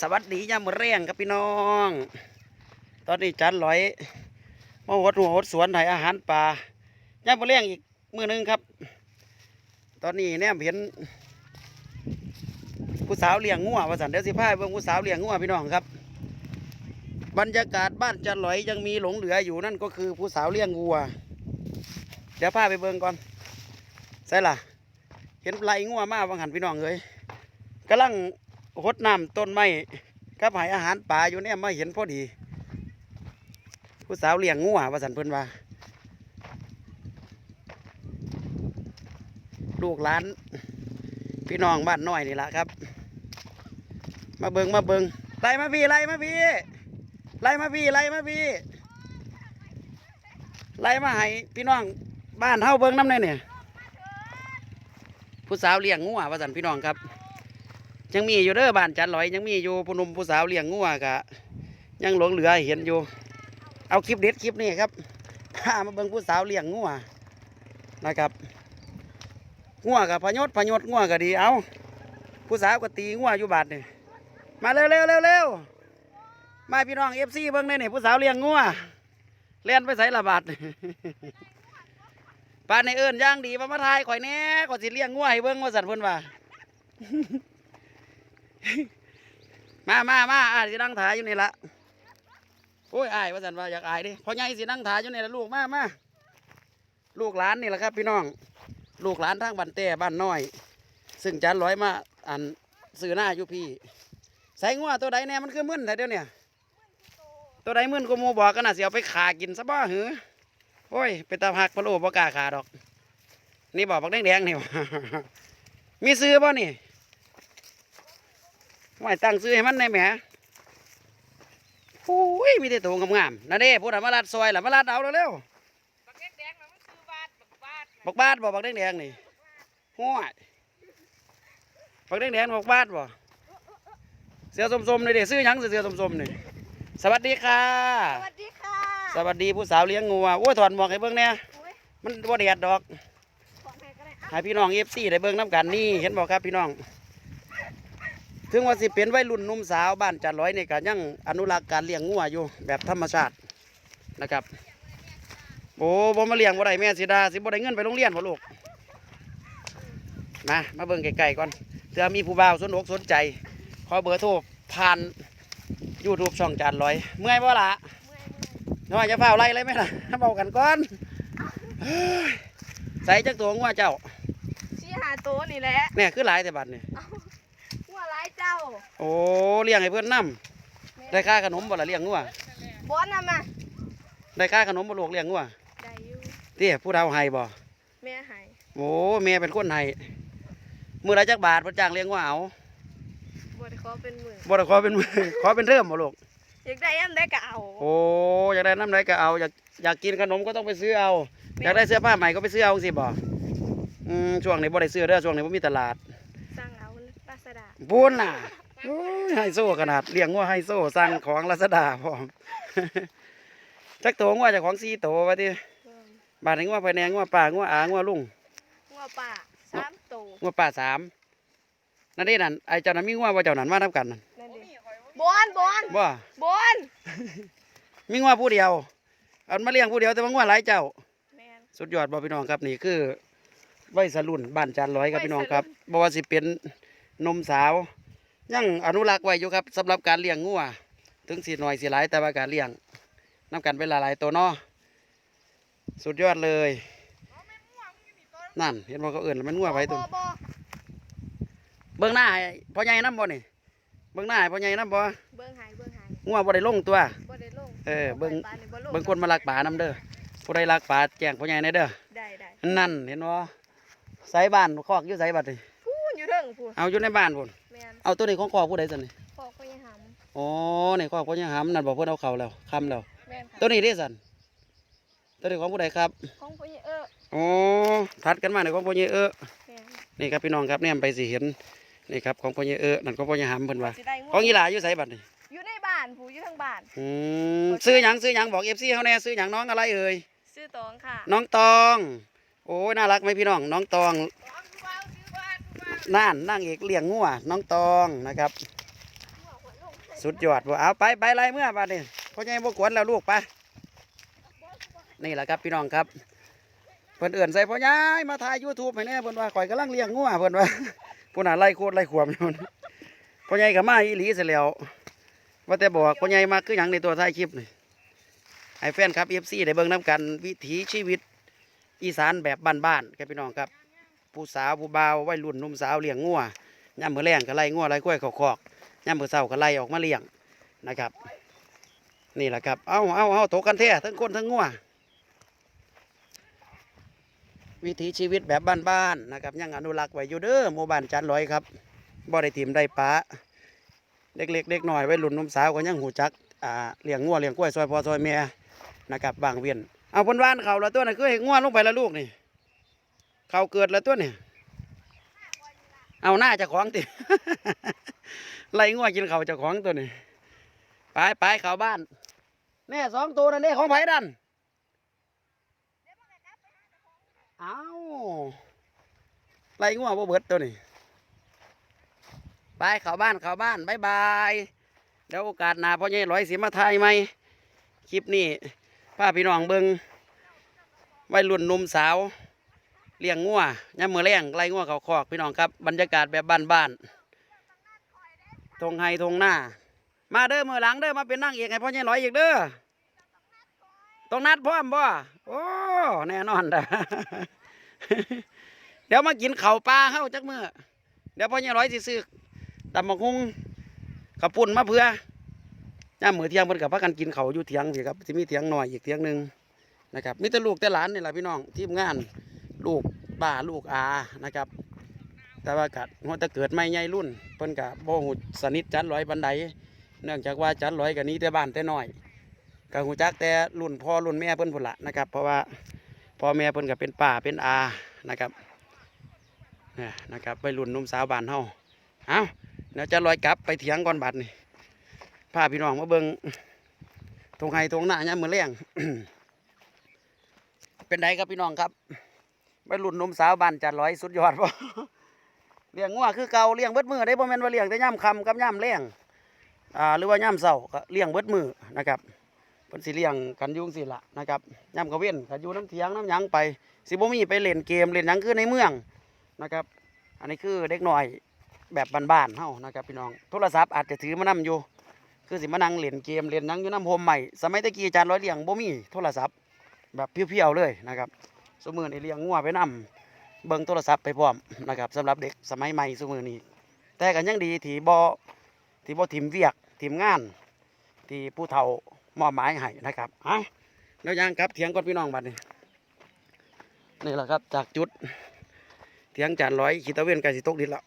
สวัสดียามมื้อเร่งครับพี่น้อง ตอนนี้จันลอยมาหดหัวหดสวนให้อาหารปลายามมื้อเร่งอีกมื้อหนึงครับ ตอนนี้เนี่ยเห็น ผู้สาวเลี้ยงงัวว่าสันเดี๋ยวสิพาไปเบิ่งผู้สาวเลี้ยงงัวพี่น้องครับ บรรยากาศบ้านจันลอยยังมีหลงเหลืออยู่นั่นก็คือผู้สาวเลี้ยงวัว เดี๋ยวพาไปเบิ่งก่อนใช่ล่ะ เห็นไหลงัวมากบางหันพี่น้องเลยกำลัง หดน้ำต้นไม้กับหายอาหารป่าอยู่เนี่ยมาเห็นพอดี ผู้สาวเลี้ยงงัวว่าสันเพิ่นว่า ลูกหลาน พี่น้องบ้านน้อยนี่แหละครับ มาเบิงมาเบิงไล่มาพี่ไล่มาพี่ไล่มาพี่ไล่มาพี่ไล่มาให้พี่น้องบ้านเฮาเบิงน้ำเนี่ยเนี่ยผู้สาวเลี้ยงงัวว่าสันพี่น้องครับ ยังมีอยู่เด้อบ้านจันลอย ยังมีอยู่ผู้หนุ่มผู้สาวเลี้ยงงัวกะ ยังหลงเหลือเห็นอยู่ เอาคลิปเด็ดคลิปนี้ครับพามาเบิงผู้สาวเลี้ยงงัวนะครับงัวกับพยศพยศงัวก็ดีเอาผู้สาวก็ตีงัวอยู่บาดนี่มาเร็วเร็วเร็วเร็วมาพี่น้องเอฟซีเบิ้งได้นี่ผู้สาวเลี้ยงงัวเล่นไปใส่ละบาดนี่ปานในเอิญย่างดีมามาทายข่อยแน่ข่อยสิเลี้ยงงัวให้เบิ้งว่าสันเพิ่นว่า มามามาอายสินั่งถ่ายอยู่นี่ละโอ้ยอายว่าสันว่าอยากอายดิพ่อใหญ่สินั่งถ่ายอยู่นี่ละลูกมามาลูกหลานนี่แหละครับ พี่น้อง ลูกหลานทางบ้านแต่บ้านน้อย ซึ่งจานร้อยมาอันสื่อหน้าอยู่พี่ใส่งัวตัวใดแน่มันคือมึนแต่เดียวเนี่ยตัวใดมึนก็โมบอกกันนะเสียเอาไปขากินซะบ้าหือโอ้ยเป็นตาหักพะโล้บ่กาขาดอก นี่บอกบักแดงๆนี่มีซื้อป่ะนี่ ไม่ตั้งซื้อให้มันในแหมโอ้ยมีแต่ตัวงามๆนะเด้พูดอะมาลัดซอยล่ะมาลัดเอาเร็วบักแดงๆนะมันคือบาดบักบาดๆบักบาดบ่บักแดงๆนี่ห้วยบักแดงๆบักบาดบ่เสือสมๆนี่เด้ซื้อหยังเสือสมๆนี่สวัสดีค่ะ สวัสดีค่ะ สวัสดีผู้สาวเลี้ยงงัวโอ้ยถอดหมวกให้เบิ่งเนี่ยโอ้ยมันบ่แดดดอกของแม่ก็ได้อะให้พี่น้องเอฟซีได้เบิ่งน้ำกันนี่เห็นบอกครับพี่น้อง ถึงว่าสิเป็นวัยรุ่นหนุ่มสาวบ้านจัดร้อยนี่ก็ยังอนุรักษ์การเลี้ยงงัวอยู่แบบธรรมชาตินะครับ โอ้บ่มาเลี้ยงบ่ได้แม่สิดาสิบ่ได้เงินไปโรงเรียนบ่ลูกมามาเบิ่งไกลๆก่อนเผื่อมีผู้บ่าวสนอกสนใจ ขอเบอร์โทรผ่าน YouTube ช่องจานร้อยเมื่อยบ่ล่ะเมื่อยเมื่อยน้อยจะเฝ้าไล่เลยไหมล่ะเบากันก่อนเฮ้ยใส่จักตัวงัวเจ้าชี้หาโตวนี่แหละเนี่ยคือหลายแต่บัดนี่หัวร้ายเจ้า โอ้เลี้ยงให้เพื่อนนํได้ค่าขนมบ่ล่ะเลี้ยงงัวบอนน่ะมาได้ค่าขนมบ่ลูกเลี้ยงงัวได้อยู่เตี้ยผู้เฒ่าให้บ่แม่ใหายโอ้แม่เป็นคนให้มื้อละจักบาทเพิ่นจ้างเลี้ยงงัวเอาบไดขอเป็นหมื่นบ่ได้ขอเป็นมื้อขอเป็นเทอมบ่ลูกอยากได้แอมได้ก็เอา โอ้อยากได้น้ำใดก็เอาอยากอยากกินขนมก็ต้องไปซื้อเอา อยากได้เสื้อผ้าใหม่ก็ไปซื้อเอาสิบ่อืมช่วงนี้บ่ได้ซื้อเด้อช่วงนี้บ่มีตลาดสั่งเอาลาซาด้าพูนน่ะ โอ้ยไฮโซขนาดเลี้ยงงัวไฮโซสั่งของลาซาด้าพร้อม จักโตงัวเจากของซีโตว่าติบาทนี้งัวภายในงัวป่างัวอางัวลุงหัวป่าสามโตวงัวป่าสามนั่นเด้นั่นไอเจ้านั้นมีงัวว่าเจ้านั้นมาทำกันนั่นนั่นดิบอนบอนบ่บอนมีงัวผู้เดียวเอามาเลี้ยงผู้เดียวแต่ว่างัวหลายเจ้าแม่นสุดยอดบ่พี่น้องครับนี่คือไว้สรุ่นบ้านจานร้อยครับพี่น้องครับบ่ว่าสิเป็นหนมสาว ยังอนุรักษ์ไว้อยู่ครับสำหรับการเลี้ยงงัวถึงสิหน่อยสิหลายแต่ว่าการเลี้ยงนํกันเป็นหลายๆตัวเนาะสุดยอดเลย นั่นเห็นบ่เขาเอื่นแล้วมันงัวไปตัวบ่บ่เบื้องหน้าให้พ่อใหญ่น้ำบ่นี่เบื้องหน้าให้พ่อใหญ่น้ำบ่เบิ่งใหายเบิ่งใหายงัวบ่ได้ลงตัวบ่ได้ลงเออเบิ่งปลานี่บ่ลงเบิ่งคนมาลักป่าน้ำเด้อผู้ใดลักป่าแจ้งพ่อใหญ่ในเด้อได้ได้นั่นเห็นบ่ใส่บ้านคอกอยู่ใส่บัดนี่พูนอยู่เทิงพูนเอาอยู่ในบ้านพุ่นแม่นเอาตัวนี้ของคอกผู้ใดสั่นนี่พ่อก็ยังหำอ๋อนี่คอกพ่อใหญ่หำนั่นบอกเพิ่นเอาเข้าแล้วคำแล้วแม่นค่ะตัวนี้เด้สั่นตัวนี้ของผู้ใดครับของพ่อใหญ่เอออ๋อถัดกันมาในของพ่อใหญ่เออแม่นนี่ครับพี่น้องครับเนี่ยไปสิเห็นนี่ครับของพ่อใหญ่เออนั่นของพ่อใหญ่หำเพิ่นว่าสิได้งูของอีหลาอยู่ใส่บัดนี่อยู่ในบ้านผู้อยู่ทางบ้าน อืมซื้อหยังซื้อหยังบอกเอฟซีเขาแน่ซื้อหยังน้องอะไรเอ่ย ซื้อตองค่ะน้องตอง โอ้ยน่ารักไหมพี่น้อง น้องตอง น่านนั่งเอกเลี้ยงงัวน้องตองนะครับ สุดยอดบ่เอาไปไปไรเมื่อบัดนี้พ่อใหญ่บ่กวนแล้วลูกไปนี่แหละครับพี่น้องครับเพิ่นเอื่นใส่พ่อใหญ่มาถ่าย YouTube ให้แน่เพิ่นว่าข่อยกำลังเลี้ยงงัวเพิ่นว่าผู้น่ะไล่โคตรไล่ขวมอยู่พ่อใหญ่ก็มาอีหลีเสียแล้วว่าแต่บอกพ่อใหญ่มาคือหยังในตัวท้ายคลิปนี่ให้แฟนครับ FC ได้เบิ่งนํกันวิถีชีวิตอีสานแบบบ้านๆครับพี่น้องครับ ผู้สาวผู้บ่าววัยรุ่นนุ่มสาวเลี้ยงงัวยามมื้อแรงก็ไล่งัวไล่กล้วยเขาคอกยามมื้อเช้าก็ไล่ออกมาเลี้ยงนะครับ นี่แหละครับเอาเอาเอาตกกันแท้ทั้งคนทั้งงัววิถีชีวิตแบบบ้านๆนะครับยังอนุรักษ์ไว้อยู่เด้อหมู่บ้านจันลอยครับบ่ได้ถิ่มได้ปะเด็กๆเด็กน้อยวัยรุ่นนุ่มสาวก็ยังหูจักอ่าเลี้ยงงัวเลี้ยงกล้วยซอยพอซอยแม่นะครับบางเวียนเอาเพิ่นว่านเขาละตัวน่ะคือให้งัวลงไปและลูกนี่ เขาเกิดแล้วตัวเนี่ยเอาหน้าเจะของติไล่ง่วกินเขาเจะของตัวนี่ไปไปเขาบ้านแน่สองตัวนั่นเด้ของไผ่ดันเอาไล่ง่วบ่เบิดตัวนี่ไปเขาบ้านเขาบ้านบายบายเดี๋ยวโอกาสหน้าพ่อใหญ่ร้อยสีมาไทยไหมคลิปนี้ป้าพี่น้องเบิงไวัยรุ่นนุ่มสาว เลี้ยงงัวยามมือแรงไล่งัวเขาคอกพี่น้องครับบรรยากาศแบบบ้านๆทงไฮทงหน้า มาเด้อมือหลังเด้อมาเป็นนั่งเอกให้พ่อใหญ่ร้อยอีกเด้อต้องนัดพร้อมบ่โอ้แน่นอนด้อเดี๋ยวมากินเข้าปลาเข้าจักมือเดี๋ยวพ่อใหญ่ร้อยสิซื้อตำบักฮุงกระปุ่นมาเพื่อย่ามมือเที่ยงเพิ่นกับพักกันกินเขาอยู่เถียงสิครับสิมีเถียงหน่อยอีกเถียงหนึ่งนะครับมีแต่ลูกแต่หลานนี่แหละพี่น้องทีมงาน ลูกป้าลูกอานะครับ แต่ว่ากัดหัวแตะเกิดไม่ใหญ่รุ่นเพิ่นกะบ่หูสนิทจันร้อยบันไดเนื่องจากว่าจันร้อยกับนี้แต่บ้านแต่น้อยก็หูจักแต่รุ่นพ่อรุ่นแม่เพิ่นพุ่นละนะครับ เพราะว่าพ่อแม่เพิ่นก็เป็นป้าเป็นอานะครับเนี่ยนะครับไปรุ่นนุ่มสาวบ้านเฮาเอาเดี๋ยวจันร้อยกลับไปเถียงก่อนบัดนี่พาพี่น้องมาเบิงทงไห้ทงหน้าเนี่ยามมือแรงเป็นไดครับพี่น้องครับ ไปหลุนนมสาวบ้านจัดร้อยสุดยอดป่เลี้ยงงัวคือเก่าเลี้ยงเบิดมือได้บ่แม่นว่าเลี้ยงแต่ย่ำคำกับย่ำแรงอ่าหรือว่าย่ำเสาก็เลี้ยงเบิดมือนะครับเพิ่นสิเลี้ยงกันยุ่งสิละนะครับย่ำกระเว้นก็อยู่น้ำเถียงน้ำยังไปสิบ่มีไปเล่นเกมเล่นยังคือในเมืองนะครับ อันนี้คือเด็กหน้อยแบบบ้านๆเฮานะครับพี่น้องโทรศัพท์อาจจะถือมานํอยู่ คือสิมานั่งเล่นเกมเล่นยังอยู่น้ำโฮมใหม่สมัยตะกี้อาจารย์ร้อยเลี้ยงบ่มีโทรศัพท์แบบเพียวๆเลยนะครับ สมือนี่เลี้ยงงัวไปนำเบิ่งโทรศัพท์ไปพร้อมนะครับสำหรับเด็กสมัยใหม่สมือนี้แต่กันยังดีที่บ่ที่บ่ทิมเวียกทิมงาน ที่ผู้เฒ่ามอบหมายให้นะครับเอาแล้วยังครับเถียงก่อนพี่น้องบัดนี้นี่แหละครับจากจุดเถียงจานร้อยขีตะเวนไก่สิตกดินล้ว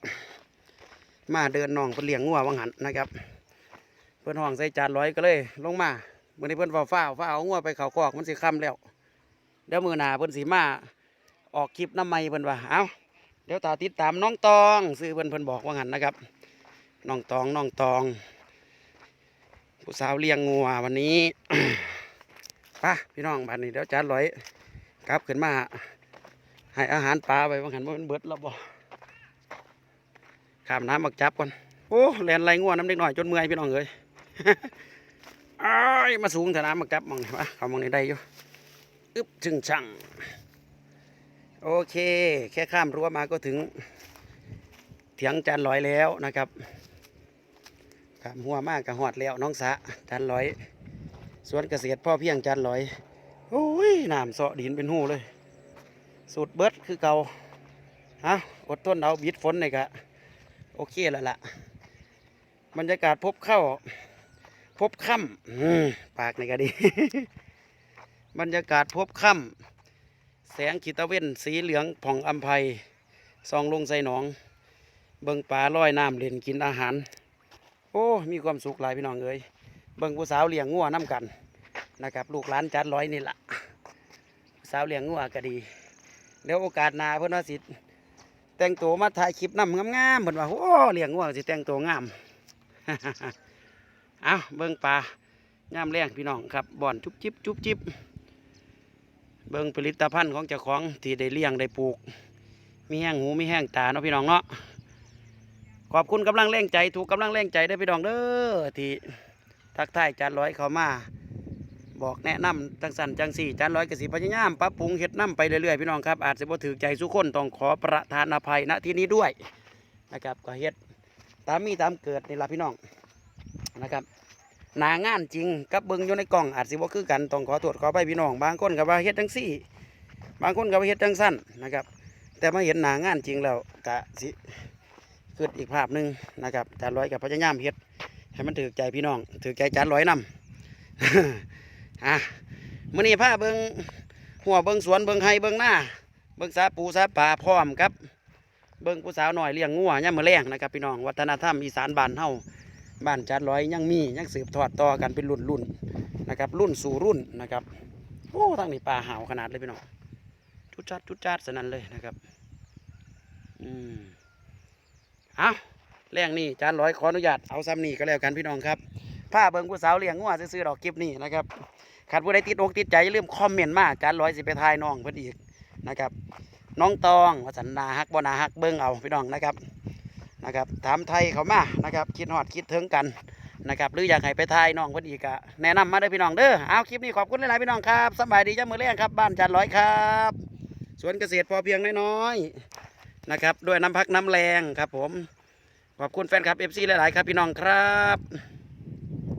มาเดินน้องเพิ่นเลี้ยงงัววังหันนะครับ เพิ่อนห้องใส่จานร้อยก็เลย ลงมาเมื่อนี้เพิ่อนฟ้าวฟ้าวฟ้าเอางัวไปเขาคอกมันสิค่ำแล้ว ดี๋ยวมือหนาเพิ่นสีมาออกคลิปน้ำไม่เพิ่นว่าเอาเดี๋ยวตาติดตามน้องตองซื้อเพิ่นเพิ่นบอกว่างั้นนะครับน้องตองน้องตองผู้สาวเลี้ยงงัววันนี้ป่ะพี่น้องบัดนี้เดี๋ยวจานร้อยกลับขึ้นมาให้อาหารปลาไปว่างั้นว่ามันเบิดแล้วบ่ขามน้ำบักจับก่อนโอ้แลนไรงัวน้ำเด็กหน่อยจนเมื่อยพี่น้องเอ้ยอ้ายมาสูงแต่น้ำบักจับมองนี่วะเขามองนี่ได้อยู่ อึบจึงช่างโอเค แค่ข้ามรั้วมาก็ถึงเถียงจานลอยแล้วนะครับขามหัวมากกับหอดแล้วน้องสะจานลอยสวนเกษตรพ่อเพียงจานลอยโอ้ยน้ำเสาะดินเป็นหูเลย สูตรเบิดคือเกาฮะอดทนเอาบิดฝนเลยกะโอเคแล้วล่ะบรรยากาศพบเข้า พบค่ำอืมปากในกะดี บรรยากาศพบค่ำแสงขีตะเว้นสีเหลืองผ่องอัมภัยซองลงใส่หนอง เบิ่งปลาลอยน้ำเล่นกินอาหาร โอ้มีความสุขหลายพี่น้องเอ้ยเบิ่งผู้สาวเลี้ยงงัวน้ำกันนะครับ ลูกหลานจัดร้อยนี่ละผู้สาวเลี้ยงงัวก็ดีเดี๋ยวโอกาสหน้าเพื่อนว่าสิแต่งตัวมาถ่ายคลิปน้ำงามๆเพิ่นว่าโอ้เลี้ยงงัวสิแต่งตัวงามเอาเบิ่งปลาย่ามแรงพี่น้องครับบ่อนจุบจิบจุบจิบ เบิ่งผลิตภัณฑ์ของเจ้าของที่ได้เลี้ยงได้ปลูก มีแห้งหูมีแห้งตาเนาะพี่น้องเนาะขอบคุณกำลังแรงใจถูกกำลังแรงใจได้พี่น้องเด้อที่ทักทายจานร้อยเขามา บอกแนะนำจังสันจังสี่จานร้อยกระสิพยายามปรับปรุงเฮ็ดน้ำไปเรื่อยๆพี่น้องครับอาจจะบ่ถือใจสุกคนต้องขอประทานอภัยณที่นี้ด้วยนะครับก็เฮ็ดตามมีตามเกิดนี่ละพี่น้องนะครับ หนางานจริงกับเบิ่งอยู่ในกล่องอาจสิบ่คือกันต้องขอโทษขอไปพี่น้องบางคนก็ว่าเฮ็ดจังสี่ บางคนก็ว่าเฮ็ดจังสั้นนะครับ แต่มาเห็นหนางานจริงแล้วกะสิเกิดอีกภาพหนึ่งนะครับจานร้อยกับพยายามเฮ็ดให้มันถือใจพี่น้องถือใจจานร้อยนำอะมื้อนี้พาเบิงหัวเบิงสวนเบิงไฮเบิงหน้าเบิงสาปูสาป่าพร้อมครับ เบิงผู้สาวหน่อยเลี้ยงงัวย่ามมื้อแรงนะครับพี่น้องวัฒนธรรมอีสานบ้านเฮา บ้านจานร้อยยังมียังสืบทอดต่อกันเป็นรุ่นรุ่นๆนะครับ รุ่นสู่รุ่นนะครับโอ้ทางนี้ป่าหาวขนาดเลยพี่น้องจุดจัดจุดจัดสนั่นเลยนะครับอืมเอาแรงนี่จานร้อยขออนุญาตเอาซ้ำนี่ก็แล้วกันพี่น้องครับผ้าเบิงผู้สาวเลี้ยงงัวซื้อดอกคลิปนี้นะครับขัดผู้ใดติดอกติดใจอย่าลืมคอมเมนต์มาจานร้อยสิไปทายน้องเพิ่นอีกนะครับ น้องตองวสันนาฮักบนาฮักเบิ่งเอาพี่น้องนะครับ นะครับถามไทยเขามานะครับคิดฮอดคิดถึงกันนะครับหรืออยากให้ไปทายน้องเพิ่นอีกก็แนะนำมาเด้อพี่น้องเด้อเอาคลิปนี้ขอบคุณหลายๆพี่น้องครับสบายดีจ้ามือเลี้ยงครับบ้านจันร้อยครับสวนเกษตรพอเพียงน้อยๆนะครับด้วยน้ำพักน้ำแรงครับผมขอบคุณแฟนคลับเอฟซีหลายๆครับพี่น้องครับ